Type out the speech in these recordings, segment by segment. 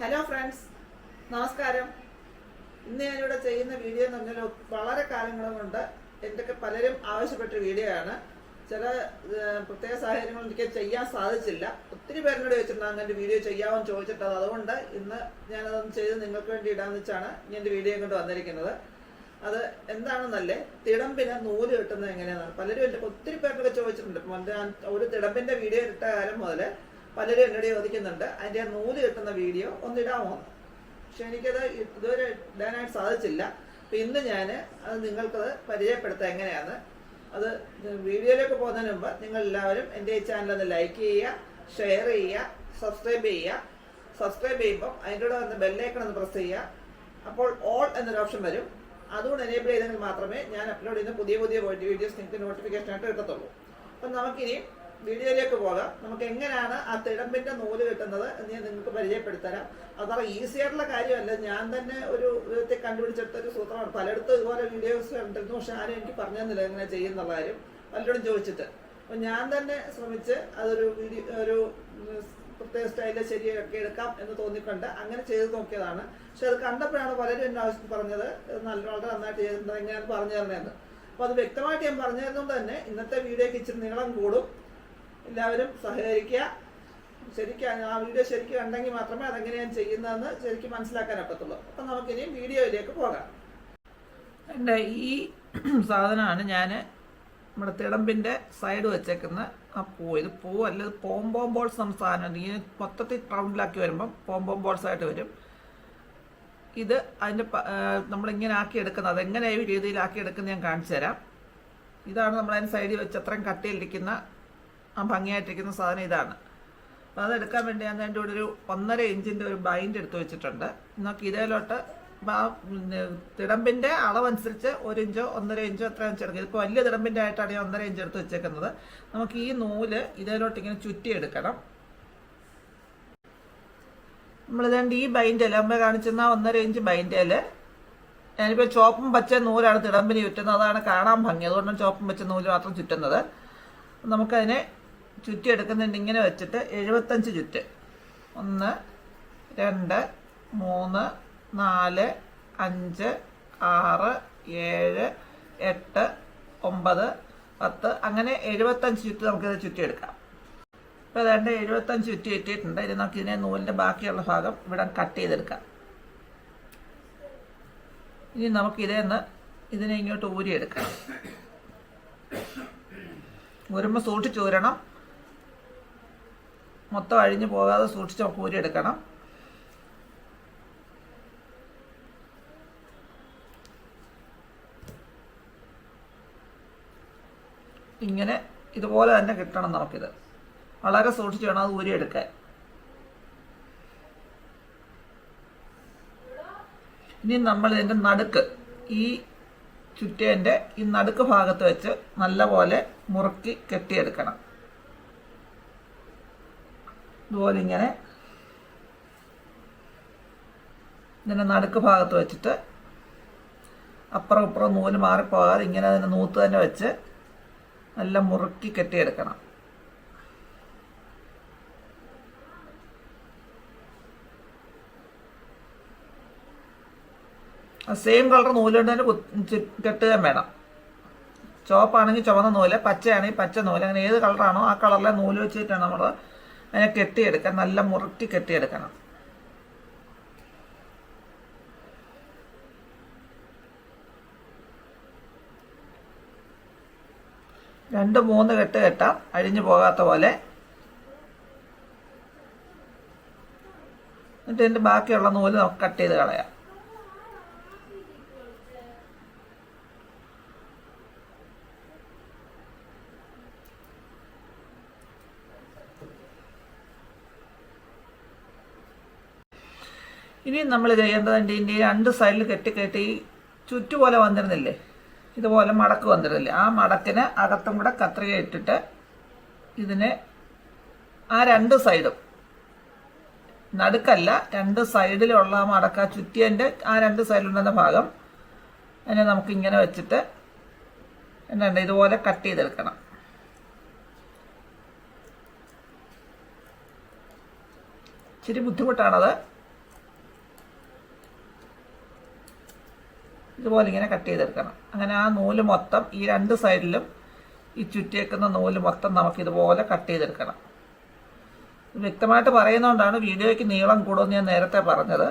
Hello friends നമസ്കാരം. ഇന്ന് ഞാനിവിടെ ചെയ്യുന്ന വീഡിയോ എന്ന് പറഞ്ഞാൽ വളരെ കാലങ്ങളും കൊണ്ട് എന്തൊക്കെ പലരും ആവശ്യപ്പെട്ട വീഡിയോ ആണ്. ചില പ്രത്യേക സാഹചര്യങ്ങൾ എനിക്ക് ചെയ്യാൻ സാധിച്ചില്ല. ഒത്തിരി പേരിനോട് ചോദിച്ചിട്ടുണ്ട് അങ്ങനെ വീഡിയോ ചെയ്യാമോ എന്ന് ചോദിച്ചിട്ടത് അതുകൊണ്ട് ഇന്ന് ഞാനതൊന്ന് ചെയ്ത് നിങ്ങൾക്ക് വേണ്ടി ഇടാന്ന് വെച്ചാണ് ഞാൻ എന്റെ വീഡിയോ കൊണ്ട് വന്നിരിക്കുന്നത്. അത് എന്താണെന്നല്ലേ? തിടമ്പിന് നൂൽ കിട്ടുന്നത് എങ്ങനെയാണ് പലരും എന്റെ ഒത്തിരി പേരിനൊക്കെ ചോദിച്ചിട്ടുണ്ട്. ഒരു തിടമ്പിന്റെ വീഡിയോ ഇട്ട കാലം മുതൽ പലരും എന്നോട് ചോദിക്കുന്നുണ്ട്. അതിന്റെ നൂൽ കിട്ടുന്ന വീഡിയോ ഒന്നിടാമോ പക്ഷെ എനിക്കത് ഇതുവരെ ഇടാനായിട്ട് സാധിച്ചില്ല. അപ്പം ഇന്ന് ഞാൻ അത് നിങ്ങൾക്കത് പരിചയപ്പെടുത്താം എങ്ങനെയാണ് അത് വീഡിയോയിലേക്ക് പോകുന്നതിന് മുമ്പ് നിങ്ങൾ എല്ലാവരും എന്റെ ഈ ചാനൽ ഒന്ന് ലൈക്ക് ചെയ്യുക ഷെയർ ചെയ്യുക സബ്സ്ക്രൈബ് ചെയ്യുക. സബ്സ്ക്രൈബ് ചെയ്യുമ്പോൾ അതിന്റെ കൂടെ വന്ന് ബെല്ലൈക്കൺ ഒന്ന് പ്രസ് ചെയ്യുക. അപ്പോൾ ഓൾ എന്നൊരു ഓപ്ഷൻ വരും. അതുകൊണ്ട് എനേബിൾ ചെയ്തെങ്കിൽ മാത്രമേ ഞാൻ അപ്ലോഡ് ചെയ്യുന്ന പുതിയ പുതിയ വീഡിയോസ് നിങ്ങൾക്ക് നോട്ടിഫിക്കേഷൻ ആയിട്ട് കിട്ടത്തുള്ളൂ. അപ്പം നമുക്കിനി വീഡിയോയിലേക്ക് പോകാം. നമുക്ക് എങ്ങനെയാണ് ആ തിടമ്പിന്റെ നൂൽ കിട്ടുന്നത് എന്ന് ഞാൻ നിങ്ങൾക്ക് പരിചയപ്പെടുത്തരാം. അതത്ര ഈസി ആയിട്ടുള്ള കാര്യമല്ല. ഞാൻ തന്നെ ഒരു വിധത്തിൽ കണ്ടുപിടിച്ചെടുത്ത ഒരു സൂത്രമാണ്. പലയിടത്തും ഇതുപോലെ വീഡിയോസ് കണ്ടിരുന്നു. പക്ഷെ ആരും എനിക്ക് പറഞ്ഞു തന്നില്ല എങ്ങനെ ചെയ്യുന്നുള്ള കാര്യം. പലരോടും ചോദിച്ചിട്ട്. അപ്പം ഞാൻ തന്നെ ശ്രമിച്ച് അതൊരു വീഡിയോ ഒരു പ്രത്യേക സ്റ്റൈലിൽ ശരിയൊക്കെ എടുക്കാം എന്ന് തോന്നിക്കൊണ്ട് അങ്ങനെ ചെയ്ത് നോക്കിയതാണ്. പക്ഷെ അത് കണ്ടപ്പോഴാണ് പലരും എന്നെ ആവശ്യം പറഞ്ഞത് നല്ല വളരെ നന്നായിട്ട് ചെയ്തിട്ടുണ്ട് എങ്ങനെയാണ് പറഞ്ഞു തരണേന്ന് അപ്പോൾ അത് വ്യക്തമായിട്ട് ഞാൻ പറഞ്ഞു തരുന്നത് തന്നെ ഇന്നത്തെ വീഡിയോക്ക് ഇച്ചിരി നീളം കൂടും. എല്ലാവരും സഹകരിക്കുക. ശരിക്കും ആ വീഡിയോ ശരിക്കും ഉണ്ടെങ്കിൽ മാത്രമേ അതെങ്ങനെയാണ് ചെയ്യുന്നതെന്ന് ശരിക്കും മനസ്സിലാക്കാൻ ഒക്കത്തുള്ളൂ. അപ്പം നമുക്കിനി വീഡിയോയിലേക്ക് പോകാം. എന്റെ ഈ സാധനമാണ് ഞാൻ നമ്മുടെ തിടമ്പിന്റെ സൈഡ് വെച്ചേക്കുന്ന ആ പൂ. ഇത് പൂ അല്ല പോംപോം ബോൾസ് എന്ന ഇങ്ങനെ മൊത്തത്തിൽ റൗണ്ടിലാക്കി വരുമ്പം പോംപോം ബോൾസ് ആയിട്ട് വരും. ഇത് അതിന്റെ നമ്മളിങ്ങനെ ആക്കി എടുക്കുന്നത് അതെങ്ങനെ ഈ രീതിയിലാക്കി എടുക്കുന്നത് ഞാൻ കാണിച്ചു തരാം ഇതാണ് നമ്മളതിന് സൈഡിൽ വെച്ച് അത്രയും കട്ടിയിലിരിക്കുന്ന ആ ഭംഗിയായിട്ടിരിക്കുന്ന സാധനം ഇതാണ്. അപ്പോൾ അതെടുക്കാൻ വേണ്ടി ഞാൻ കൂടെ ഒരു ഒന്നര ഇഞ്ചിന്റെ ഒരു ബൈൻഡ് എടുത്ത് വെച്ചിട്ടുണ്ട്. നമുക്ക് ഇതേലോട്ട് തിടമ്പിന്റെ അളവനുസരിച്ച് ഒരു ഇഞ്ചോ ഒന്നര ഇഞ്ചോ എത്ര ഇഞ്ചോ എടുക്കുക ഇപ്പോൾ വലിയ തിടമ്പിന്റെ ആയിട്ടാണ് ഞാൻ ഒന്നര ഇഞ്ച് എടുത്ത് വെച്ചേക്കുന്നത്. നമുക്ക് ഈ നൂൽ ഇതിലോട്ട് ഇങ്ങനെ ചുറ്റിയെടുക്കണം. നമ്മളിതുകൊണ്ട് ഈ ബൈൻഡേൽ അമ്മ കാണിച്ചിരുന്ന ഒന്നര ഇഞ്ച് ബൈൻഡേൽ ഞാനിപ്പോൾ ചോപ്പും പച്ച നൂലാണ് തിടമ്പിന് ചുറ്റുന്നത്. അതാണ് കാണാൻ ഭംഗി. അതുകൊണ്ടാണ് ചോപ്പും പച്ച നൂൽ മാത്രം ചുറ്റുന്നത്. നമുക്കതിനെ ചുറ്റിയെടുക്കുന്നുണ്ട്. ഇങ്ങനെ വെച്ചിട്ട് എഴുപത്തഞ്ച് ചുറ്റ്. ഒന്ന് രണ്ട് മൂന്ന് നാല് അഞ്ച് ആറ് ഏഴ് എട്ട് ഒമ്പത് പത്ത് അങ്ങനെ എഴുപത്തഞ്ച് ചുറ്റ് നമുക്കിത് ചുറ്റിയെടുക്കാം. ഇപ്പോൾ ഏതാണ്ട് എഴുപത്തഞ്ച് ചുറ്റി ചുറ്റിയിട്ടുണ്ട് ഇനി നമുക്ക് ഇതിനെ നൂലിന്റെ ബാക്കിയുള്ള ഭാഗം ഇവിടെ കട്ട് ചെയ്തെടുക്കാം. ഇനി നമുക്കിതേ നിന്ന് ഇതിനെ ഇങ്ങോട്ട് ഊരിയെടുക്കാം. ഊരുമ്പോൾ സൂക്ഷിച്ച് ഊരണം. മൊത്തം അഴിഞ്ഞു പോകാതെ സൂക്ഷിച്ച് നമുക്ക് ഊരിയെടുക്കണം ഇങ്ങനെ ഇതുപോലെ തന്നെ കിട്ടണം നമുക്കിത്. വളരെ സൂക്ഷിച്ച് വേണം അത് ഊരിയെടുക്കാൻ ഇനി നമ്മൾ ഇതിന്റെ നടുക്ക് ഈ ചുറ്റേന്റെ ഈ നടുക്ക് ഭാഗത്ത് വെച്ച് നല്ലപോലെ മുറുക്കി കെട്ടിയെടുക്കണം. ഇതുപോലെ ഇങ്ങനെ ഇതിന്റെ നടുക്ക് ഭാഗത്ത് വെച്ചിട്ട് അപ്പുറം ഇപ്പുറം നൂൽ മാറിപ്പോകാതെ ഇങ്ങനെ അതിനെ നൂത്ത് തന്നെ വെച്ച് നല്ല മുറുക്കി കെട്ടിയെടുക്കണം. സെയിം കളർ നൂലുകൊണ്ട് തന്നെ കെട്ടുകയും വേണം. ചുവപ്പാണെങ്കിൽ ചുവന്ന നൂൽ പച്ചയാണെങ്കിൽ പച്ച നൂൽ അങ്ങനെ ഏത് കളറാണോ ആ കളറിലെ നൂൽ വെച്ചിട്ടാണ് നമ്മൾ അതിനെ കെട്ടിയെടുക്കാൻ നല്ല മുറുക്കി കെട്ടിയെടുക്കണം. രണ്ട് മൂന്ന് കെട്ട് കെട്ടാം. അഴിഞ്ഞു പോകാത്ത പോലെ. എന്നിട്ട് ഇതിന്റെ ബാക്കിയുള്ള നൂൽ നമുക്ക് കട്ട് ചെയ്ത് കളയാം. ഇനി നമ്മൾ ചെയ്യേണ്ടത് ഇതിന്റെ രണ്ട് സൈഡിൽ കെട്ടി കെട്ടി ചുറ്റുപോലെ വന്നിരുന്നില്ലേ? ഇതുപോലെ മടക്ക് വന്നിരുന്നില്ലേ? ആ മടക്കിന് അകത്തും കൂടെ കത്രിക ഇട്ടിട്ട് ഇതിനെ ആ രണ്ട് സൈഡും. നടുക്കല്ല രണ്ട് സൈഡിലുള്ള ആ മടക്ക ചുറ്റിയന്റെ ആ രണ്ട് സൈഡിലുണ്ടെന്ന ഭാഗം അതിനെ നമുക്ക് ഇങ്ങനെ വെച്ചിട്ട് എന്താണ് ഇതുപോലെ കട്ട് ചെയ്തെടുക്കണം. ഇച്ചിരി ബുദ്ധിമുട്ടാണത്. ഇതുപോലെ ഇങ്ങനെ കട്ട് ചെയ്തെടുക്കണം. അങ്ങനെ ആ നൂൽ മൊത്തം ഈ രണ്ട് സൈഡിലും ഈ ചുറ്റിയേക്കുന്ന നൂൽ മൊത്തം നമുക്ക് ഇതുപോലെ കട്ട് ചെയ്തെടുക്കണം. വ്യക്തമായിട്ട് പറയുന്നതുകൊണ്ടാണ് വീഡിയോയ്ക്ക് നീളം കൂടുമെന്ന് ഞാൻ നേരത്തെ പറഞ്ഞത്.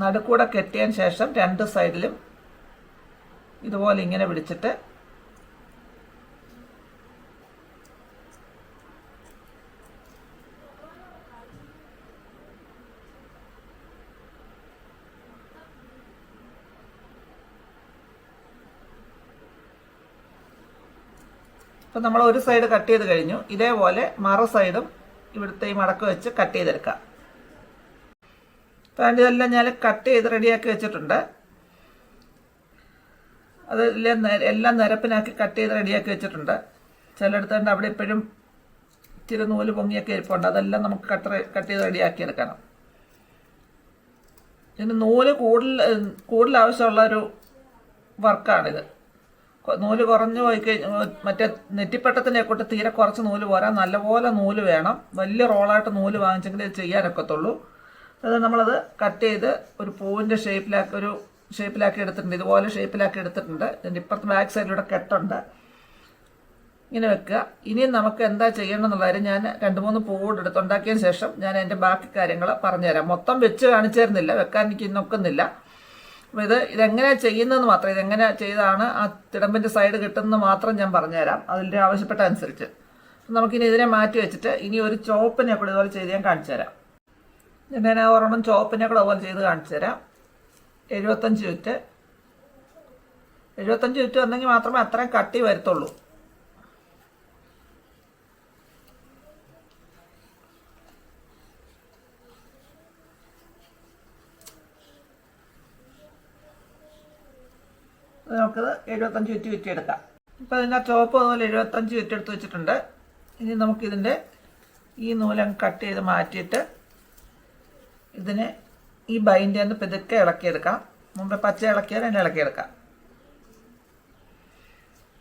നടുക്കൂടെ കെട്ടിയതിന് ശേഷം രണ്ട് സൈഡിലും ഇതുപോലെ ഇങ്ങനെ പിടിച്ചിട്ട് ഇപ്പം നമ്മൾ ഒരു സൈഡ് കട്ട് ചെയ്ത് കഴിഞ്ഞു. ഇതേപോലെ മറു സൈഡും ഇവിടുത്തെ ഈ മടക്ക് വെച്ച് കട്ട് ചെയ്തെടുക്കാം. അപ്പം ഇതെല്ലാം ഞാൻ കട്ട് ചെയ്ത് റെഡിയാക്കി വെച്ചിട്ടുണ്ട്. നെ- എല്ലാം നിരപ്പിനാക്കി കട്ട് ചെയ്ത് റെഡിയാക്കി വെച്ചിട്ടുണ്ട്. ചിലയിടത്തുണ്ട് അവിടെ ഇപ്പോഴും ഇച്ചിരി നൂൽ പൊങ്ങിയൊക്കെ ഇരിപ്പുണ്ട്. അതെല്ലാം നമുക്ക് കട്ട് കട്ട് ചെയ്ത് റെഡിയാക്കി എടുക്കണം. ഇതിന് നൂൽ കൂടുതൽ കൂടുതൽ ആവശ്യമുള്ള ഒരു വർക്കാണിത്. നൂൽ കുറഞ്ഞു പോയി കഴിഞ്ഞാൽ മറ്റേ നെറ്റിപ്പട്ടത്തിനെ കൊണ്ട് തീരെ കുറച്ച് നൂൽ പോരാ. നല്ലപോലെ നൂൽ വേണം. വലിയ റോളായിട്ട് നൂൽ വാങ്ങിച്ചെങ്കിൽ ഇത് ചെയ്യാനൊക്കത്തുള്ളൂ. അത് നമ്മളത് കട്ട് ചെയ്ത് ഒരു പൂവിന്റെ ഷേപ്പിലാക്കി ഒരു ഷേപ്പിലാക്കി എടുത്തിട്ടുണ്ട്. ഇതുപോലെ ഷേപ്പിലാക്കി എടുത്തിട്ടുണ്ട്. ഇതിന്റെ ഇപ്പുറത്ത് ബാക്ക് സൈഡിലൂടെ കെട്ടുണ്ട്. ഇങ്ങനെ വെക്കുക. ഇനിയും നമുക്ക് എന്താ ചെയ്യണം എന്നുള്ള ഞാൻ രണ്ട് മൂന്ന് പൂവ് എടുത്തുണ്ടാക്കിയതിന് ശേഷം ഞാൻ എന്റെ ബാക്കി കാര്യങ്ങൾ പറഞ്ഞുതരാം. മൊത്തം വെച്ച് കാണിച്ചു തരുന്നില്ല വെക്കാൻ എനിക്ക് നോക്കുന്നില്ല. അപ്പോൾ ഇത് ഇതെങ്ങനെ ചെയ്യുന്നതെന്ന് മാത്രം ഇതെങ്ങനെ ചെയ്താണ് ആ തിടമ്പിന്റെ സൈഡ് കിട്ടുന്നത് മാത്രം ഞാൻ പറഞ്ഞുതരാം. അതിന്റെ ആവശ്യപ്പെട്ട അനുസരിച്ച്. നമുക്കിനി ഇതിനെ മാറ്റി വെച്ചിട്ട് ഇനി ഒരു ചോപ്പിനെ കൂടെ ഇതുപോലെ ചെയ്ത് ഞാൻ കാണിച്ചു തരാം ഞാൻ ആ ഒരെണ്ണം ചോപ്പിനെ കൂടെ അതുപോലെ ചെയ്ത് കാണിച്ചു തരാം എഴുപത്തഞ്ച് ചുറ്റ്. എഴുപത്തഞ്ച് ചുറ്റ് വന്നെങ്കിൽ മാത്രമേ അത്രയും കട്ടി വരത്തുള്ളൂ. നമുക്കത് എഴുപത്തഞ്ച് ചുറ്റി ചുറ്റിയെടുക്കാം. ഇപ്പം അതിന്റെ ചോപ്പ് അതുപോലെ എഴുപത്തഞ്ച് ചുറ്റെടുത്ത് വെച്ചിട്ടുണ്ട്. ഇനി നമുക്കിതിന്റെ ഈ നൂലം കട്ട് ചെയ്ത് മാറ്റിയിട്ട് ഇതിനെ ഈ ബൈന്റെ ഒന്ന് പെതുക്കെ ഇളക്കിയെടുക്കാം. മുമ്പേ പച്ച ഇളക്കിയാൽ തന്നെ ഇളക്കിയെടുക്കാം.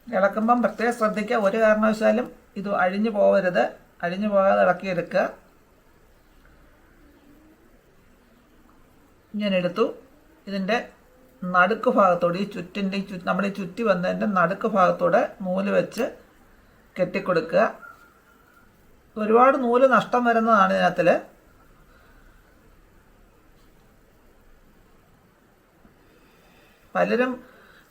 ഇളക്കുമ്പം പ്രത്യേകം ശ്രദ്ധിക്കുക. ഒരു കാരണവശാലും ഇത് അഴിഞ്ഞു പോകരുത് അഴിഞ്ഞു പോകാതെ ഇളക്കിയെടുക്കുക. ഞാൻ എടുത്തു. ഇതിന്റെ നടുക്ക് ഭാഗത്തോടെ ഈ ചുറ്റിന്റെ ഈ ചുറ്റ് നമ്മൾ ഈ ചുറ്റി വന്നതിന്റെ നടുക്ക് ഭാഗത്തോടെ നൂൽ വെച്ച് കെട്ടിക്കൊടുക്കുക. ഒരുപാട് നൂൽ നഷ്ടം വരുന്നതാണ് ഇതിനകത്തിൽ പലരും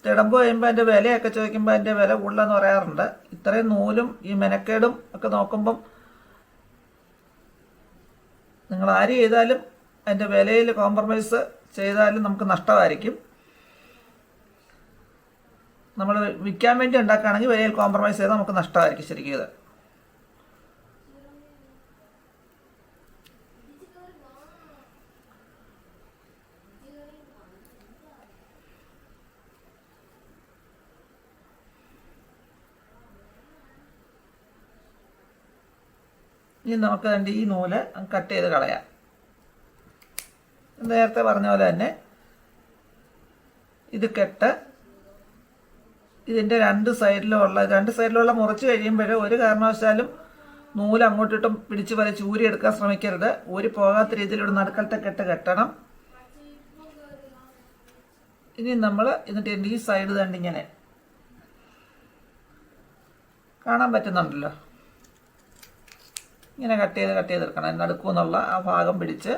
തിടമ്പ് കഴിയുമ്പോൾ അതിന്റെ വിലയൊക്കെ ചോദിക്കുമ്പോൾ അതിന്റെ വില കൂടുതലെന്ന് പറയാറുണ്ട്. ഇത്രയും നൂലും ഈ മെനക്കേടും ഒക്കെ നോക്കുമ്പം നിങ്ങൾ ആര് ചെയ്താലും അതിന്റെ വിലയിൽ കോംപ്രമൈസ് ചെയ്താലും നമുക്ക് നഷ്ടമായിരിക്കും. നമ്മൾ വിൽക്കാൻ വേണ്ടി ഉണ്ടാക്കുകയാണെങ്കിൽ വിലയിൽ കോംപ്രമൈസ് ചെയ്താൽ നമുക്ക് നഷ്ടമായിരിക്കും ശരിക്കും ഇത്. ഇനി നമുക്ക് അതിന്റെ ഈ നൂൽ കട്ട് ചെയ്ത് കളയാം. നേരത്തെ പറഞ്ഞ പോലെ തന്നെ ഇത് കെട്ട് ഇതിന്റെ രണ്ട് സൈഡിലുള്ള രണ്ട് സൈഡിലുള്ള മുറിച്ച് കഴിയുമ്പോൾ ഒരു കാരണവശാലും നൂൽ അങ്ങോട്ടിട്ടും പിടിച്ച് വലിച്ച് ഊരി എടുക്കാൻ ശ്രമിക്കരുത്. ഊരി പോകാത്ത രീതിയിലൂടെ നടുക്കലത്തെ കെട്ട് കെട്ടണം. ഇനി നമ്മൾ എന്നിട്ട് എന്റെ ഈ സൈഡ് തണ്ടിങ്ങനെ കാണാൻ പറ്റുന്നുണ്ടല്ലോ. ഇങ്ങനെ കട്ട് ചെയ്ത് കട്ട് ചെയ്തെടുക്കണം. നടുക്കുന്നുള്ള ആ ഭാഗം പിടിച്ച്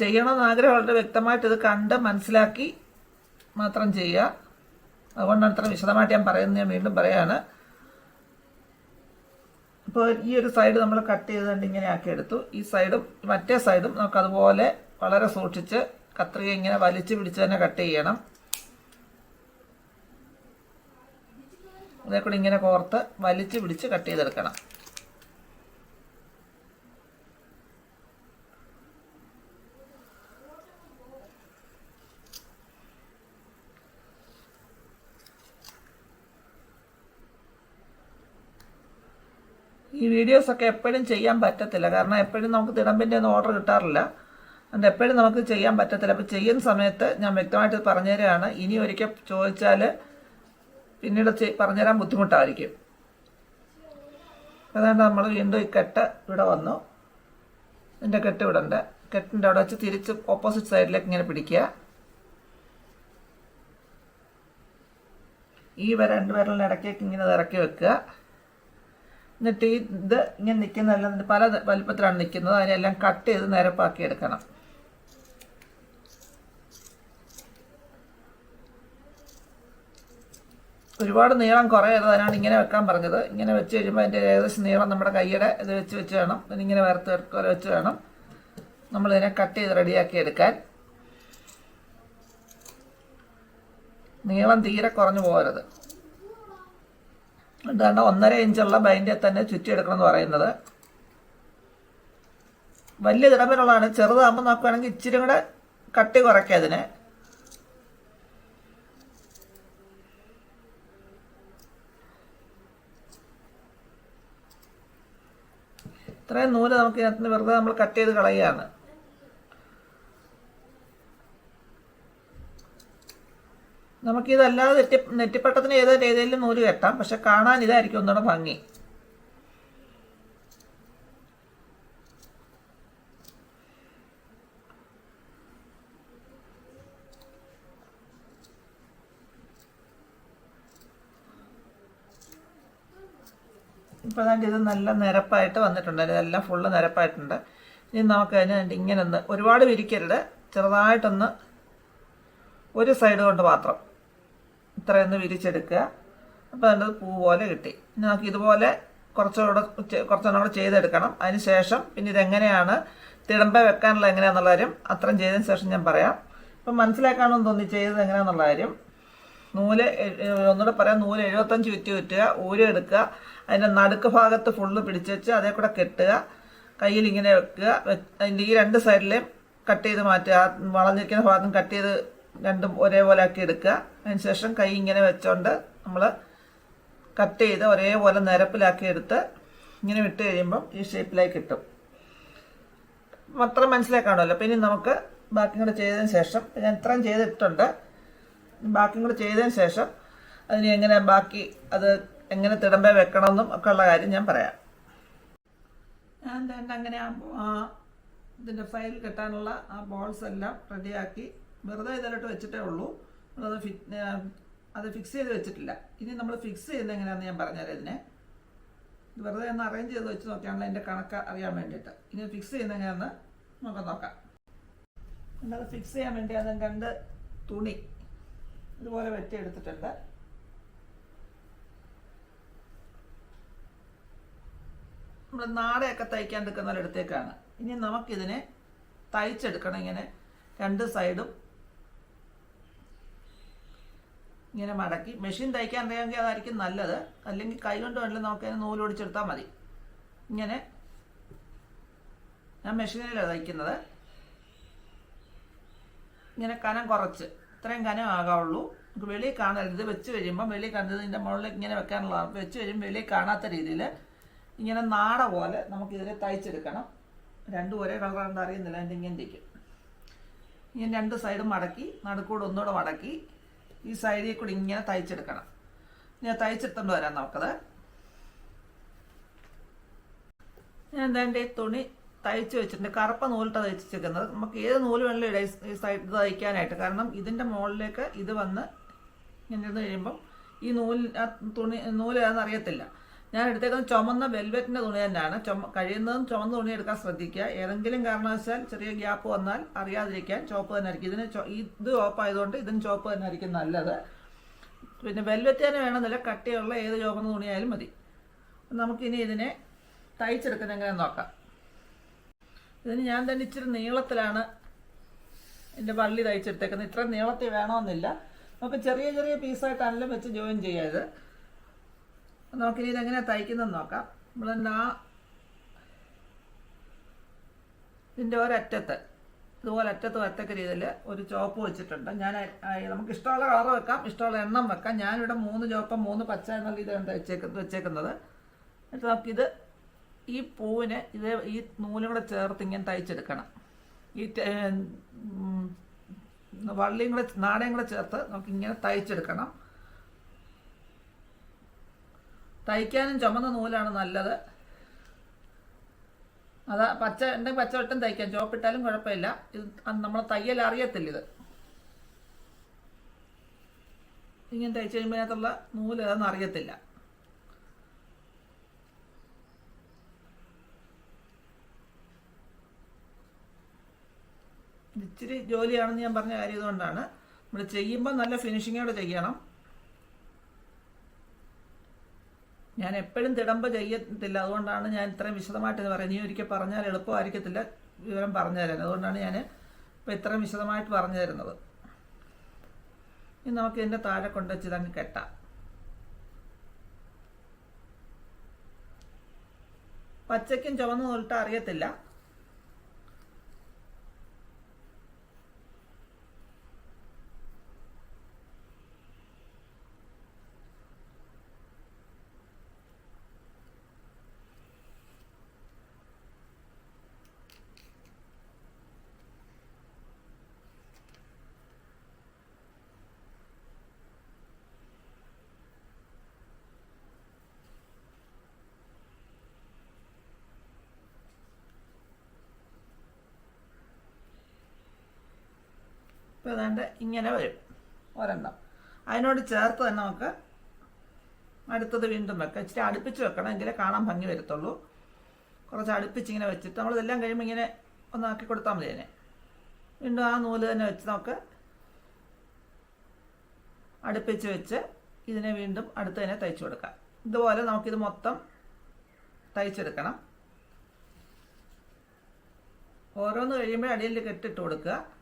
ചെയ്യണമെന്ന് ആഗ്രഹമുണ്ട് വ്യക്തമായിട്ട് ഇത് കണ്ട് മനസ്സിലാക്കി മാത്രം ചെയ്യുക. അതുകൊണ്ടാണ് അത്ര വിശദമായിട്ട് ഞാൻ പറയുന്നത്. ഞാൻ വീണ്ടും പറയാണ്. ഇപ്പോൾ ഈ ഒരു സൈഡ് നമ്മൾ കട്ട് ചെയ്തുകൊണ്ട് ഇങ്ങനെ ആക്കി എടുത്തു. ഈ സൈഡും മറ്റേ സൈഡും നമുക്ക് അതുപോലെ വളരെ സൂക്ഷിച്ച് കത്രിക ഇങ്ങനെ വലിച്ചു പിടിച്ച് തന്നെ കട്ട് ചെയ്യണം. അതേക്കൂടി ഇങ്ങനെ കോർത്ത് വലിച്ചു പിടിച്ച് കട്ട് ചെയ്തെടുക്കണം. ഈ വീഡിയോസൊക്കെ എപ്പോഴും ചെയ്യാൻ പറ്റത്തില്ല. കാരണം എപ്പോഴും നമുക്ക് തിടമ്പിന്റെ ഒന്നും ഓർഡർ കിട്ടാറില്ല. അതുകൊണ്ട് എപ്പോഴും നമുക്ക് ചെയ്യാൻ പറ്റത്തില്ല. അപ്പോൾ ചെയ്യുന്ന സമയത്ത് ഞാൻ വ്യക്തമായിട്ട് പറഞ്ഞുതരാണ്. ഇനി ഒരിക്കൽ ചോദിച്ചാൽ പിന്നീട് പറഞ്ഞുതരാൻ ബുദ്ധിമുട്ടായിരിക്കും. അതുകൊണ്ട് നമ്മൾ വീണ്ടും ഈ കെട്ട് ഇവിടെ വന്നു. ഇതിന്റെ കെട്ട് ഇവിടെ ഉണ്ട്. കെട്ടിന്റെ അവിടെ വെച്ച് തിരിച്ച് ഓപ്പോസിറ്റ് സൈഡിലേക്ക് ഇങ്ങനെ പിടിക്കുക. ഈ വര രണ്ട് വിരലിന്റെ ഇങ്ങനെ ഇറക്കി വെക്കുക. എന്നിട്ട് ഇത് ഇങ്ങനെ നിൽക്കുന്നതല്ല പല വലിപ്പത്തിലാണ് നിൽക്കുന്നത് അതിനെല്ലാം കട്ട് ചെയ്ത് നിരപ്പാക്കി എടുക്കണം. ഒരുപാട് നീളം കുറയരുത്. അതിനാണ് ഇങ്ങനെ വെക്കാൻ പറഞ്ഞത്. ഇങ്ങനെ വെച്ച് കഴിയുമ്പോൾ അതിന്റെ ഏകദേശം നീളം നമ്മുടെ കൈയുടെ ഇത് വെച്ച് വെച്ച് വേണം. ഇതിങ്ങനെ വരത്ത് വെച്ച് വേണം. നമ്മളിതിനെ കട്ട് ചെയ്ത് റെഡിയാക്കി എടുക്കാൻ. നീളം തീരെ കുറഞ്ഞു പോകരുത്. എന്താണ് ഒന്നര ഇഞ്ചുള്ള ബൈൻഡിൽ തന്നെ ചുറ്റിയെടുക്കണം എന്ന് പറയുന്നത്. വലിയ തിടമ്പിലുള്ളതാണ് ചെറുതാകുമ്പോൾ നോക്കുകയാണെങ്കിൽ ഇച്ചിരി കൂടെ കട്ടി കുറയ്ക്കുക അതിന്. ഇത്രയും നൂൽ നമുക്ക് ഇതിനകത്ത് വെറുതെ നമ്മൾ കട്ട് ചെയ്ത് കളയുകയാണ്. നമുക്കിതല്ലാതെ നെറ്റി നെറ്റിപ്പട്ടത്തിന് ഏതെങ്കിലും ഏതെങ്കിലും നൂൽ കെട്ടാം. പക്ഷെ കാണാൻ ഇതായിരിക്കും ഒന്നുകൂടെ ഭംഗി. ഇപ്പോൾ അതാണ്ട് ഇത് നല്ല നിരപ്പായിട്ട് വന്നിട്ടുണ്ട്. ഇതെല്ലാം ഫുള്ള് നിരപ്പായിട്ടുണ്ട്. ഇനി നമുക്ക് അതിന് ഇങ്ങനെ ഒന്ന് ഒരുപാട് വിരിക്കരുത്. ചെറുതായിട്ടൊന്ന് ഒരു സൈഡ് കൊണ്ട് മാത്രം. ഇത്രയൊന്ന് വിരിച്ചെടുക്കുക. അപ്പോൾ അതിന്റെ പൂ പോലെ കിട്ടി. ഇനി നമുക്ക് ഇതുപോലെ കുറച്ചുകൂടെ കുറച്ചെണ്ണം കൂടെ ചെയ്തെടുക്കണം. അതിന് ശേഷം പിന്നെ ഇതെങ്ങനെയാണ് തിടമ്പ വെക്കാനുള്ള എങ്ങനെയാണെന്നുള്ള കാര്യം അത്രയും ചെയ്തതിന് ശേഷം ഞാൻ പറയാം. ഇപ്പം മനസ്സിലാക്കാണെന്ന് തോന്നി ചെയ്തത് എങ്ങനെയാണെന്നുള്ള കാര്യം. നൂൽ ഒന്നുകൂടെ പറയാം. നൂൽ എഴുപത്തഞ്ച് ചുറ്റി ചുറ്റുക ഊരി എടുക്കുക. അതിന്റെ നടുക്ക് ഭാഗത്ത് ഫുള്ള് പിടിച്ച് വെച്ച് അതേ കൂടെ കെട്ടുക. കയ്യിൽ ഇങ്ങനെ വെക്കുക. അതിന്റെ ഈ രണ്ട് സൈഡിലെയും കട്ട് ചെയ്ത് മാറ്റുക. വളഞ്ഞിരിക്കുന്ന ഭാഗത്തും കട്ട് ചെയ്ത് രണ്ടും ഒരേപോലെ ആക്കി എടുക്കുക. അതിന് ശേഷം കൈ ഇങ്ങനെ വെച്ചോണ്ട് നമ്മൾ കട്ട് ചെയ്ത് ഒരേപോലെ നിരപ്പിലാക്കി എടുത്ത് ഇങ്ങനെ വിട്ട് കഴിയുമ്പം ഈ ഷേപ്പിലേക്ക് കിട്ടും. അത്ര മനസ്സിലാക്കാണല്ലോ. പിന്നെ നമുക്ക് ബാക്കി കൂടെ ചെയ്തതിന് ശേഷം ഞാൻ ഇത്രയും ചെയ്തിട്ടുണ്ട്. ബാക്കിയും കൂടെ ചെയ്തതിന് ശേഷം അതിന് എങ്ങനെ ബാക്കി അത് എങ്ങനെ തിടമ്പേ വെക്കണമെന്നും ഒക്കെ ഉള്ള കാര്യം ഞാൻ പറയാം. ഞാൻ തന്നെ അങ്ങനെ ഇതിന്റെ ഫയൽ കെട്ടാനുള്ള ആ ബോൾസ് എല്ലാം റെഡിയാക്കി വെറുതെ ഇതിലോട്ട് വെച്ചിട്ടേ ഉള്ളൂ. അത് ഫിറ്റ് അത് ഫിക്സ് ചെയ്ത് വെച്ചിട്ടില്ല. ഇനി നമ്മൾ ഫിക്സ് ചെയ്യുന്നത് എങ്ങനെയാണെന്ന് ഞാൻ പറഞ്ഞുതരാം ഇതിനെ. ഇത് വെറുതെ ഒന്ന് അറേഞ്ച് ചെയ്ത് വെച്ച് നോക്കിയാണല്ലോ അതിന്റെ കണക്ക് അറിയാൻ വേണ്ടിയിട്ട്. ഇനി ഫിക്സ് ചെയ്യുന്നത് എങ്ങനെയാണെന്ന് നമുക്ക് നോക്കാം. എന്നത് ഫിക്സ് ചെയ്യാൻ വേണ്ടി അതും രണ്ട് തുണി ഇതുപോലെ വെട്ടിയെടുത്തിട്ടുണ്ട്. നമ്മൾ നാടയൊക്കെ തയ്ക്കാൻ എടുക്കുന്ന ഒരിടത്തേക്കാണ്. ഇനി നമുക്കിതിനെ തയ്ച്ചെടുക്കണം ഇങ്ങനെ രണ്ട് സൈഡും ഇങ്ങനെ മടക്കി. മെഷീൻ തയ്ക്കാൻ അറിയാമെങ്കിൽ അതായിരിക്കും നല്ലത്. അല്ലെങ്കിൽ കൈ കൊണ്ട് വേണമെങ്കിൽ നമുക്ക് അതിന് നൂലൊടിച്ചെടുത്താൽ മതി. ഇങ്ങനെ ഞാൻ മെഷീനിലാണ് തയ്ക്കുന്നത്. ഇങ്ങനെ കനം കുറച്ച്. ഇത്രയും കനം ആകാവുള്ളൂ. നമുക്ക് വെളിയിൽ കാണരുത് വെച്ച് കഴിയുമ്പോൾ വെളിയിൽ കണ്ടത് ഇതിന്റെ മുകളിലേക്ക് ഇങ്ങനെ വെക്കാനുള്ളതാണ് വെച്ച് കഴിയുമ്പോൾ വെളിയിൽ കാണാത്ത രീതിയിൽ ഇങ്ങനെ നാട പോലെ നമുക്കിതിനെ തയ്ച്ചെടുക്കണം. രണ്ടും ഒരേ കളറാണെന്ന് അറിയുന്നില്ല. അതിന്റെ ഇങ്ങനെ ഇരിക്കും. ഇങ്ങനെ രണ്ട് സൈഡും മടക്കി നടുക്കൂടെ ഒന്നുകൂടെ മടക്കി. ഈ സൈഡിൽ കൂടി ഇങ്ങനെ തയ്ച്ചെടുക്കണം. ഞാൻ തയ്ച്ചെടുത്തോണ്ട് വരാം നമുക്കത്. ഞാൻ എന്താണ്ട് തുണി തയ്ച്ച് വെച്ചിട്ടുണ്ട്. കറുപ്പ നൂലിട്ട് തയ്ച്ച് വെക്കുന്നത് നമുക്ക് ഏത് നൂൽ വേണമെങ്കിലും ഇട ഈ- സൈഡ് തയ്ക്കാനായിട്ട്. കാരണം ഇതിന്റെ മുകളിലേക്ക് ഇത് വന്ന് ഇങ്ങനെ കഴിയുമ്പം ഈ നൂൽ തുണി നൂലാണെന്ന് അറിയത്തില്ല. ഞാൻ എടുത്തേക്കുന്നത് ചുമന്ന വെൽവെറ്റിന്റെ തുണി തന്നെയാണ് ചുമ കഴിയുന്നതും ചുമന്ന തുണി എടുക്കാൻ ശ്രദ്ധിക്കുക. ഏതെങ്കിലും കാരണവശാൽ ചെറിയ ഗ്യാപ്പ് വന്നാൽ അറിയാതിരിക്കാൻ ചോപ്പ് തന്നെ ആയിരിക്കും. ഇതിന് ഇത് ആയതുകൊണ്ട് ഇതിന് ചോപ്പ് തന്നെ ആയിരിക്കും നല്ലത്. പിന്നെ വെൽവെറ്റ് തന്നെ വേണമെന്നില്ല. കട്ടിയുള്ള ഏത് ചുവന്ന തുണിയായാലും മതി. നമുക്കിനി ഇതിനെ തയ്ച്ചെടുക്കുന്ന എങ്ങനെ നോക്കാം. ഇതിന് ഞാൻ തന്നെ ഇച്ചിരി നീളത്തിലാണ് എന്റെ വള്ളി തയ്ച്ചെടുത്തേക്കുന്നത്. ഇത്ര നീളത്തിൽ വേണമെന്നില്ല. നമുക്ക് ചെറിയ ചെറിയ പീസായിട്ടാണെങ്കിലും വെച്ച് ജോയിൻ ചെയ്യാത് നമുക്കിനി ഇതെങ്ങനെ തയ്ക്കുന്നതെന്ന് നോക്കാം. നമ്മൾ ആ ഇതിന്റെ ഒരറ്റത്ത് ഇതുപോലെ അറ്റത്ത് വരത്തക്ക രീതിയിൽ ഒരു ചോപ്പ് വെച്ചിട്ടുണ്ട്. ഞാൻ നമുക്ക് ഇഷ്ടമുള്ള കളർ വെക്കാം ഇഷ്ടമുള്ള എണ്ണം വെക്കാം. ഞാനിവിടെ മൂന്ന് ചോപ്പം മൂന്ന് പച്ച എന്നുള്ള ഇതാണ് വെച്ചേക്കുന്നത് വെച്ചേക്കുന്നത്. എന്നിട്ട് നമുക്കിത് ഈ പൂവിനെ ഇത് ഈ നൂലും കൂടെ ചേർത്ത് ഇങ്ങനെ തയ്ച്ചെടുക്കണം. ഈ വള്ളിയും കൂടെ നാടയും കൂടെ ചേർത്ത് നമുക്ക് ഇങ്ങനെ തയ്ച്ചെടുക്കണം. തയ്ക്കാനും ചുമന്ന നൂലാണ് നല്ലത്. അതാ പച്ച ഉണ്ടെങ്കിൽ പച്ചവട്ടം തയ്ക്കാം ചോപ്പിട്ടാലും കുഴപ്പമില്ല. ഇത് നമ്മൾ തയ്യൽ അറിയത്തില്ല ഇത്. ഇങ്ങനെ തയ്ച്ചു കഴിയുമ്പോൾ അതിനകത്തുള്ള നൂൽ അതൊന്നും അറിയത്തില്ല. ഇച്ചിരി ജോലിയാണെന്ന് ഞാൻ പറഞ്ഞ കാര്യം ഇതുകൊണ്ടാണ്. നമ്മൾ ചെയ്യുമ്പോൾ നല്ല ഫിനിഷിങ്ങോടെ ചെയ്യണം. ഞാൻ എപ്പോഴും തിടമ്പ് ചെയ്യത്തില്ല. അതുകൊണ്ടാണ് ഞാൻ ഇത്രയും വിശദമായിട്ട് പറയുന്നത്. നീ ഒരിക്കൽ പറഞ്ഞാൽ എളുപ്പമായിരിക്കത്തില്ല വിവരം പറഞ്ഞു തരാൻ അതുകൊണ്ടാണ് ഞാൻ ഇപ്പം ഇത്രയും വിശദമായിട്ട് പറഞ്ഞു തരുന്നത്. ഇനി നമുക്ക് ഇതിന്റെ താഴെ കൊണ്ടുവച്ച് ഇതങ്ങ് കെട്ടാം. പച്ചയ്ക്കും ചുവന്ന നൂലിട്ട് അറിയത്തില്ല. ഏതാണ്ട് ഇങ്ങനെ വരും. ഒരെണ്ണം. അതിനോട് ചേർത്ത് തന്നെ നമുക്ക് അടുത്തത് വീണ്ടും വെക്കാം. ഇച്ചിരി അടുപ്പിച്ച് വെക്കണം. എങ്കിലേ കാണാൻ ഭംഗി വരത്തുള്ളൂ. കുറച്ച് അടുപ്പിച്ച് ഇങ്ങനെ വെച്ചിട്ട് നമ്മളിതെല്ലാം കഴിയുമ്പോൾ ഇങ്ങനെ ഒന്നാക്കി കൊടുത്താൽ മതി അതിനെ. വീണ്ടും ആ നൂൽ തന്നെ വെച്ച് നമുക്ക് അടുപ്പിച്ച് വെച്ച് ഇതിനെ വീണ്ടും അടുത്തതിനെ തയ്ച്ചു കൊടുക്കാം. ഇതുപോലെ നമുക്കിത് മൊത്തം തയ്ച്ചെടുക്കണം. ഓരോന്ന് കഴിയുമ്പോൾ അടിയിൽ കെട്ടിട്ട് കൊടുക്കുക.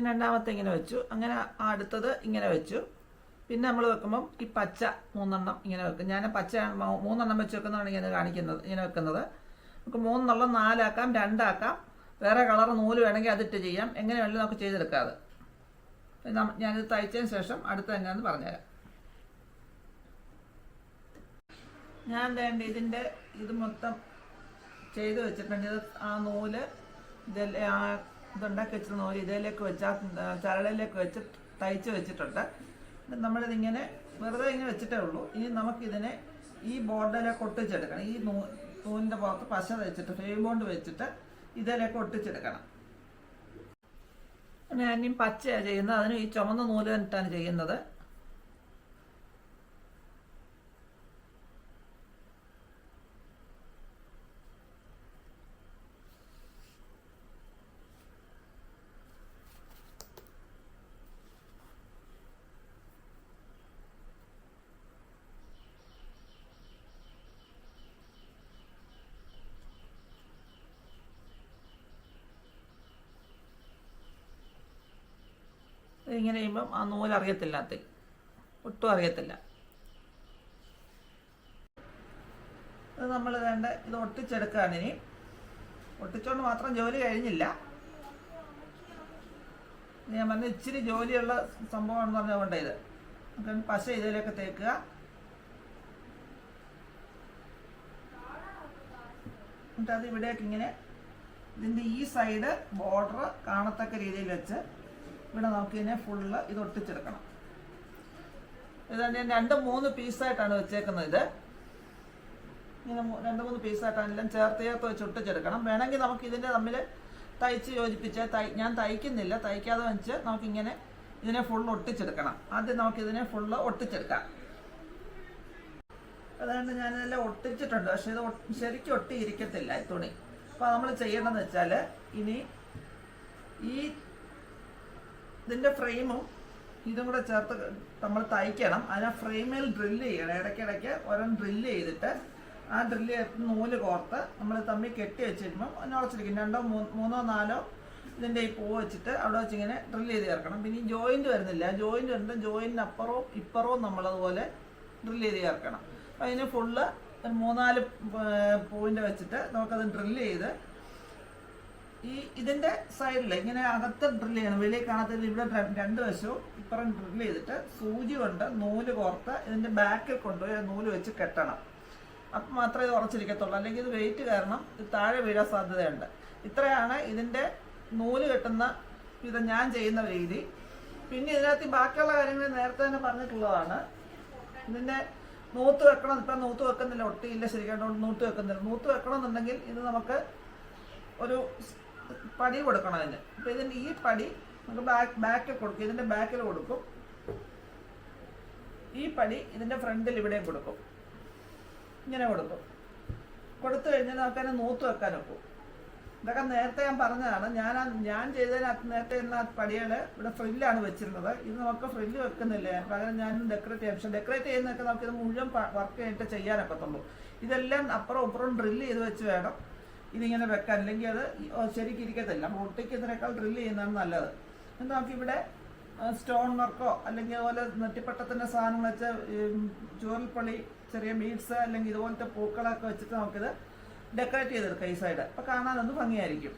പിന്നെ രണ്ടാമത്തെ ഇങ്ങനെ വെച്ചു. അങ്ങനെ അടുത്തത് ഇങ്ങനെ വെച്ചു. പിന്നെ നമ്മൾ വെക്കുമ്പം ഈ പച്ച മൂന്നെണ്ണം ഇങ്ങനെ വെക്കും. ഞാൻ പച്ച മൂന്നെണ്ണം വെച്ച് വെക്കുന്നതാണ് ഇങ്ങനെ കാണിക്കുന്നത് ഇങ്ങനെ വെക്കുന്നത്. നമുക്ക് മൂന്നെണ്ണം നാലാക്കാം രണ്ടാക്കാം. വേറെ കളർ നൂൽ വേണമെങ്കിൽ അതിട്ട് ചെയ്യാം. എങ്ങനെ വേണമെങ്കിലും നമുക്ക് ചെയ്തെടുക്കാം അത്. ഞാനിത് തയ്ച്ചതിന് ശേഷം അടുത്ത എങ്ങനെയാണെന്ന് പറഞ്ഞുതരാം. ഞാൻ വേണ്ട ഇതിന്റെ ഇത് മൊത്തം ചെയ്ത് വെച്ചിട്ടുണ്ട്. ആ നൂൽ ഇതെല്ലാം ഇതുണ്ടാക്കി വെച്ചത് നൂൽ ഇതിലേക്ക് വെച്ച് ആ ചരടിലേക്ക് വെച്ച് തയ്ച്ച് വെച്ചിട്ടുണ്ട്. നമ്മളിതിങ്ങനെ വെറുതെ ഇങ്ങനെ വെച്ചിട്ടേ ഉള്ളൂ. ഇനി നമുക്കിതിനെ ഈ ബോർഡിലേക്ക് ഒട്ടിച്ചെടുക്കണം. ഈ നൂ നൂലിന്റെ പുറത്ത് പശ വെച്ചിട്ട് ഫെയിം ബോണ്ട് വെച്ചിട്ട് ഇതിലേക്ക് ഒട്ടിച്ചെടുക്കണം. ഞാൻ ഇനി പച്ചയാണ് ചെയ്യുന്നത്. അതിന് ഈ ചുമന്ന നൂൽ തന്നിട്ടാണ് ചെയ്യുന്നത്. ഇങ്ങനെ ചെയ്യുമ്പം ആ നൂൽ അറിയത്തില്ലാത്ത ഒട്ടും അറിയത്തില്ല. അത് നമ്മൾ വേണ്ട ഇത് ഒട്ടിച്ചെടുക്കുകയാണ് ഇനി. ഒട്ടിച്ചോണ്ട് മാത്രം ജോലി കഴിഞ്ഞില്ല. ഞാൻ പറഞ്ഞ ഇച്ചിരി ജോലിയുള്ള സംഭവമാണെന്ന് പറഞ്ഞുകൊണ്ട് ഇത്. നമുക്ക് പശ ഇതിലൊക്കെ തേക്കുക. എന്നിട്ട് അത് ഇവിടേക്ക് ഇങ്ങനെ ഇതിന്റെ ഈ സൈഡ് ബോർഡർ കാണത്തക്ക രീതിയിൽ വെച്ച് ഇവിടെ നമുക്ക് ഇതിനെ ഫുള്ള് ഇത് ഒട്ടിച്ചെടുക്കണം. ഇതാണ് ഞാൻ രണ്ട് മൂന്ന് പീസായിട്ടാണ് വെച്ചേക്കുന്നത് ഇത്. ഇങ്ങനെ രണ്ട് മൂന്ന് പീസായിട്ടാണ് എല്ലാം ചേർത്ത് ചേർത്ത് വെച്ച് ഒട്ടിച്ചെടുക്കണം. വേണമെങ്കിൽ നമുക്ക് ഇതിന്റെ തമ്മിൽ തയ്ച്ച് യോജിപ്പിച്ച് ഞാൻ തയ്ക്കുന്നില്ല. തയ്ക്കാതെ വെച്ച് നമുക്കിങ്ങനെ ഇതിനെ ഫുള്ള് ഒട്ടിച്ചെടുക്കണം. ആദ്യം നമുക്കിതിനെ ഫുള്ള് ഒട്ടിച്ചെടുക്കാം. അതുകൊണ്ട് ഞാനിതെല്ലാം ഒട്ടിച്ചിട്ടുണ്ട്. പക്ഷെ ഇത് ശരിക്കും ഒട്ടിയിരിക്കത്തില്ല ഈ തുണി. അപ്പോൾ നമ്മൾ ചെയ്യേണ്ടതെന്ന് വെച്ചാൽ ഇനി ഈ ഇതിന്റെ ഫ്രെയിമും ഇതും കൂടെ ചേർത്ത് നമ്മൾ തയ്ക്കണം. അതിനെ ഫ്രെയിമിൽ ഡ്രില്ല് ചെയ്യണം. ഇടയ്ക്കിടയ്ക്ക് ഒരെണ്ണം ഡ്രില്ല് ചെയ്തിട്ട് ആ ഡ്രില്ല് ചെയ്ത് നൂൽ കോർത്ത് നമ്മൾ തമ്മിൽ കെട്ടി വെച്ചിരുമ്പം അതിനെ ഉറച്ചിരിക്കും രണ്ടോ മൂന്നോ നാലോ ഇതിന്റെ ഈ പൂ വെച്ചിട്ട് അവിടെ വെച്ച് ഇങ്ങനെ ഡ്രില്ല് ചെയ്ത് ചേർക്കണം. പിന്നെ ഈ ജോയിന്റ് വരുന്നില്ല. ജോയിന്റ് വരുന്നത് ജോയിന്റിന് അപ്പുറവും ഇപ്പുറവും നമ്മളതുപോലെ ഡ്രില്ല് ചെയ്ത് ചേർക്കണം. അപ്പം അതിന് ഫുള്ള് മൂന്നാൽ പൂവിന്റെ വെച്ചിട്ട് നമുക്കത് ഡ്രില്ല് ചെയ്ത് ഈ ഇതിന്റെ സൈഡിൽ ഇങ്ങനെ അകത്ത് ഡ്രിൽ ചെയ്യണം. വെളിയിൽ കാണാത്തത് ഇവിടെ രണ്ട് വശവും ഇപ്പുറം ഡ്രിൽ ചെയ്തിട്ട് സൂചി കൊണ്ട് നൂൽ കോർത്ത് ഇതിന്റെ ബാക്കിൽ കൊണ്ടുപോയി നൂൽ വെച്ച് കെട്ടണം. അപ്പം മാത്രമേ ഇത് ഉറച്ചിരിക്കത്തുള്ളൂ. അല്ലെങ്കിൽ ഇത് വെയിറ്റ് കാരണം ഇത് താഴെ വീഴാൻ സാധ്യതയുണ്ട്. ഇത്രയാണ് ഇതിന്റെ നൂൽ കെട്ടുന്ന ഇത് ഞാൻ ചെയ്യുന്ന രീതി. പിന്നെ ഇതിനകത്ത് ബാക്കിയുള്ള കാര്യങ്ങൾ നേരത്തെ തന്നെ പറഞ്ഞിട്ടുള്ളതാണ്. ഇതിന്റെ നൂത്ത് വെക്കണം. ഇപ്പം നൂത്ത് വെക്കുന്നില്ല. ഒട്ടിയില്ല. ശരിക്കും നൂത്ത് വെക്കുന്നില്ല. നൂത്ത് വെക്കണം എന്നുണ്ടെങ്കിൽ ഇത് നമുക്ക് ഒരു പടി കൊടുക്കണം അതിന്. അപ്പം ഇതിന്റെ ഈ പടി നമുക്ക് ബാക്ക് ബാക്കിൽ കൊടുക്കും. ഇതിന്റെ ബാക്കിൽ കൊടുക്കും. ഈ പടി ഇതിന്റെ ഫ്രണ്ടിൽ ഇവിടെയും കൊടുക്കും. ഇങ്ങനെ കൊടുക്കും. കൊടുത്തു കഴിഞ്ഞാൽ നമുക്ക് അതിനെ നൂത്ത് വെക്കാൻ ഒക്കും. ഇതൊക്കെ നേരത്തെ ഞാൻ പറഞ്ഞതാണ്. ഞാൻ ഞാൻ ചെയ്തതിനകത്ത് നേരത്തെ ഇരുന്ന പടികൾ ഇവിടെ ഫ്രില്ലാണ് വെച്ചിരുന്നത്. ഇത് നമുക്ക് ഫ്രില്ല് വെക്കുന്നില്ല? പകരം ഞാൻ ഡെക്കറേറ്റ് ചെയ്യാം. പക്ഷെ ഡെക്കറേറ്റ് ചെയ്യുന്നൊക്കെ നമുക്ക് ഇത് മുഴുവൻ വർക്ക് ചെയ്തിട്ട് ചെയ്യാനൊക്കത്തുള്ളൂ. ഇതെല്ലാം അപ്പുറം ഇപ്പുറം ഡ്രില്ല് ചെയ്ത് വെച്ച് വേണം. ഇതിങ്ങനെ വെക്കാൻ അല്ലെങ്കിൽ അത് ശരിക്കും ഇരിക്കത്തില്ല. അപ്പോൾ ഒട്ടിക്കുന്നതിനേക്കാൾ ഡ്രില്ല് ചെയ്യുന്നതാണ് നല്ലത്. നമുക്ക് ഇവിടെ സ്റ്റോൺ വർക്കോ അല്ലെങ്കിൽ അതുപോലെ നെറ്റിപ്പട്ടത്തിന്റെ സാധനങ്ങൾ വെച്ച് ചുവൽപ്പള്ളി ചെറിയ ബീഡ്സ് അല്ലെങ്കിൽ ഇതുപോലത്തെ പൂക്കളൊക്കെ വെച്ചിട്ട് നമുക്കിത് ഡെക്കറേറ്റ് ചെയ്തെടുക്കാം ഈ സൈഡ് അപ്പോൾ കാണാനൊന്ന് ഭംഗിയായിരിക്കും.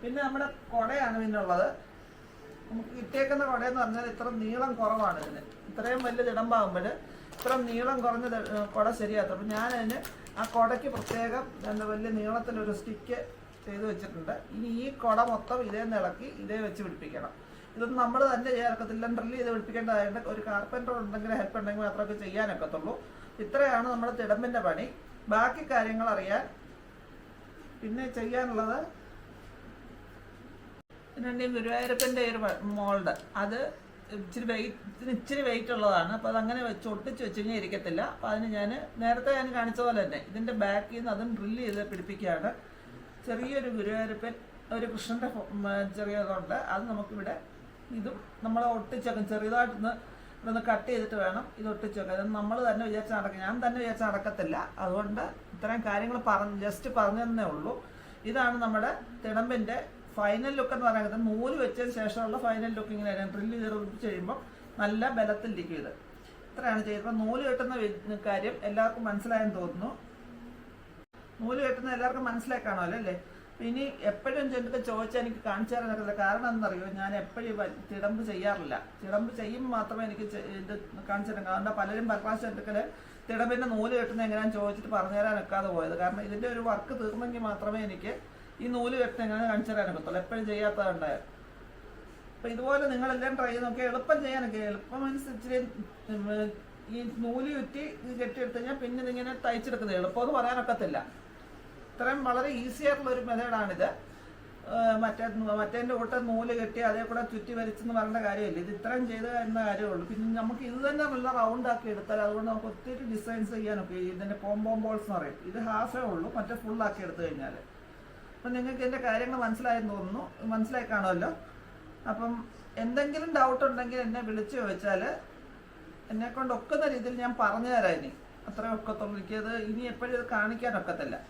പിന്നെ നമ്മുടെ കുടയാണ് പിന്നെ ഉള്ളത് നമുക്ക് കിട്ടിയേക്കുന്ന കുടയെന്ന് പറഞ്ഞാൽ ഇത്ര നീളം കുറവാണ് ഇതിന്. ഇത്രയും വലിയ ഇടമ്പാകുമ്പോൾ ഇത്ര നീളം കുറഞ്ഞ കുട ശരിയാത്ത അപ്പം ഞാനതിന് ആ കുടയ്ക്ക് പ്രത്യേകം എന്താ വലിയ നീളത്തിലൊരു സ്റ്റിക്ക് ചെയ്ത് വെച്ചിട്ടുണ്ട്. ഇനി ഈ കുട മൊത്തം ഇതേ നിളക്കി ഇതേ വെച്ച് പിടിപ്പിക്കണം. ഇതൊന്നും നമ്മൾ തന്നെ ചേർക്കത്തില്ല ഡ്രില്ല് ചെയ്ത് പിടിപ്പിക്കേണ്ടതായിട്ട് ഒരു കാർപ്പന്റർ ഉണ്ടെങ്കിൽ ഹെൽപ്പ് ഉണ്ടെങ്കിൽ മാത്രമേ ചെയ്യാനൊക്കത്തുള്ളൂ. ഇത്രയാണ് നമ്മുടെ തിടമ്പിന്റെ പണി. ബാക്കി കാര്യങ്ങൾ അറിയാൻ പിന്നെ ചെയ്യാനുള്ളത് പിന്നെ ഗുരുവായൂരപ്പന്റെ ഒരു മോൾഡ്. അത് ഇച്ചിരി വെയിറ്റ് ഇച്ചിരി വെയിറ്റ് ഉള്ളതാണ്. അപ്പോൾ അതങ്ങനെ വെച്ച് ഒട്ടിച്ച് വെച്ച് കഴിഞ്ഞാൽ ഇരിക്കത്തില്ല. അപ്പോൾ അതിന് ഞാൻ നേരത്തെ ഞാൻ കാണിച്ച പോലെ തന്നെ ഇതിന്റെ ബാക്കിൽ നിന്ന് അതും ഡ്രില്ല് ചെയ്ത് പിടിപ്പിക്കുകയാണ്. ചെറിയൊരു ഗുരുവായൂരപ്പൻ ഒരു കൃഷ്ണന്റെ ചെറിയതുണ്ട് അത് നമുക്കിവിടെ ഇതും നമ്മൾ ഒട്ടിച്ചേക്കും. ചെറിയതായിട്ടൊന്ന് ഇതൊന്ന് കട്ട് ചെയ്തിട്ട് വേണം ഇത് ഒട്ടിച്ച് വെക്കാൻ ഇത് നമ്മൾ തന്നെ വിചാരിച്ച നടക്കും ഞാൻ തന്നെ വിചാരിച്ച നടക്കത്തില്ല. അതുകൊണ്ട് ഇത്രയും കാര്യങ്ങൾ പറഞ്ഞ് ജസ്റ്റ് പറഞ്ഞതന്നേ ഉള്ളൂ. ഇതാണ് നമ്മുടെ തിടമ്പിന്റെ ഫൈനൽ ലുക്ക് എന്ന് പറയുന്നത് നൂൽ വെച്ചതിന് ശേഷമുള്ള ഫൈനൽ ലുക്ക് ഇങ്ങനെ ഡ്രില്ല് ചെയ്ത് ചെയ്യുമ്പോൾ നല്ല ബലത്തിലിരിക്കും ഇത്. ഇത്രയാണ് ചെയ്തപ്പോൾ നൂൽ കെട്ടുന്ന കാര്യം എല്ലാവർക്കും മനസ്സിലായെന്ന് തോന്നുന്നു. നൂൽ കെട്ടുന്ന എല്ലാവർക്കും മനസ്സിലായി കാണുമല്ലോ അല്ലേ? ഇനി എപ്പോഴും ചെന്നിട്ട് ചോദിച്ചാൽ എനിക്ക് കാണിച്ചു തരാനൊക്കെ കാരണം എന്നറിയോ ഞാൻ എപ്പോഴും തിടമ്പ് ചെയ്യാറില്ല. തിടമ്പ് ചെയ്യുമ്പോൾ മാത്രമേ എനിക്ക് ഇത് കാണിച്ചു തരാൻ കാരണം പലരും പല പ്രാവശ്യം എടുക്കൽ തിടമ്പിന്റെ നൂൽ കെട്ടുന്ന എങ്ങനെയാണെന്ന് ചോദിച്ചിട്ട് പറഞ്ഞു തരാൻ പോയത്. കാരണം ഇതിന്റെ ഒരു വർക്ക് തീർന്നെങ്കിൽ മാത്രമേ എനിക്ക് ഈ നൂൽ കെട്ടുന്ന എങ്ങനെ കാണിച്ചു തരാനൊക്കത്തുള്ളൂ എപ്പോഴും ചെയ്യാത്തതുണ്ടായ അപ്പം ഇതുപോലെ നിങ്ങളെല്ലാം ട്രൈ ചെയ്ത് നോക്കിയാൽ എളുപ്പം ചെയ്യാനൊക്കെ എളുപ്പം മീൻസ് ഈ നൂൽ ചുറ്റി കെട്ടിയെടുത്തു കഴിഞ്ഞാൽ പിന്നെ ഇതിങ്ങനെ തയ്ച്ചെടുക്കുന്നത്. എളുപ്പമെന്ന് പറയാനൊക്കത്തില്ല ഇത്രയും വളരെ ഈസി ആയിട്ടുള്ള ഒരു മെത്തേഡാണിത് മറ്റേ മറ്റേന്റെ കൂട്ടം നൂൽ കെട്ടി അതേ കൂടെ ചുറ്റി വരച്ചെന്ന് പറയേണ്ട കാര്യമില്ല. ഇത് ഇത്രയും ചെയ്ത് എന്ന കാര്യമുള്ളൂ പിന്നെ നമുക്ക് ഇത് തന്നെ നല്ല റൗണ്ട് ആക്കി എടുത്താൽ അതുകൊണ്ട് നമുക്ക് ഒത്തിരി ഡിസൈൻസ് ചെയ്യാനൊക്കെ ഇതിന്റെ പോംബോം ബോൾസ് എന്ന് പറയും. ഇത് ഹാഫേ ഉള്ളൂ. മറ്റേ ഫുൾ ആക്കി എടുത്തു കഴിഞ്ഞാൽ അപ്പം നിങ്ങൾക്ക് എന്റെ കാര്യങ്ങൾ മനസ്സിലായെന്ന് തോന്നുന്നു. മനസ്സിലായി കാണുമല്ലോ. അപ്പം എന്തെങ്കിലും ഡൗട്ട് ഉണ്ടെങ്കിൽ എന്നെ വിളിച്ചു ചോദിച്ചാൽ എന്നെ കൊണ്ട് ഒക്കുന്ന രീതിയിൽ ഞാൻ പറഞ്ഞു തരാം ഇനി. അത്രേ ഒക്കത്തുള്ളൂ. എനിക്കത് ഇനി എപ്പോഴും ഇത് കാണിക്കാൻ ഒക്കത്തില്ല.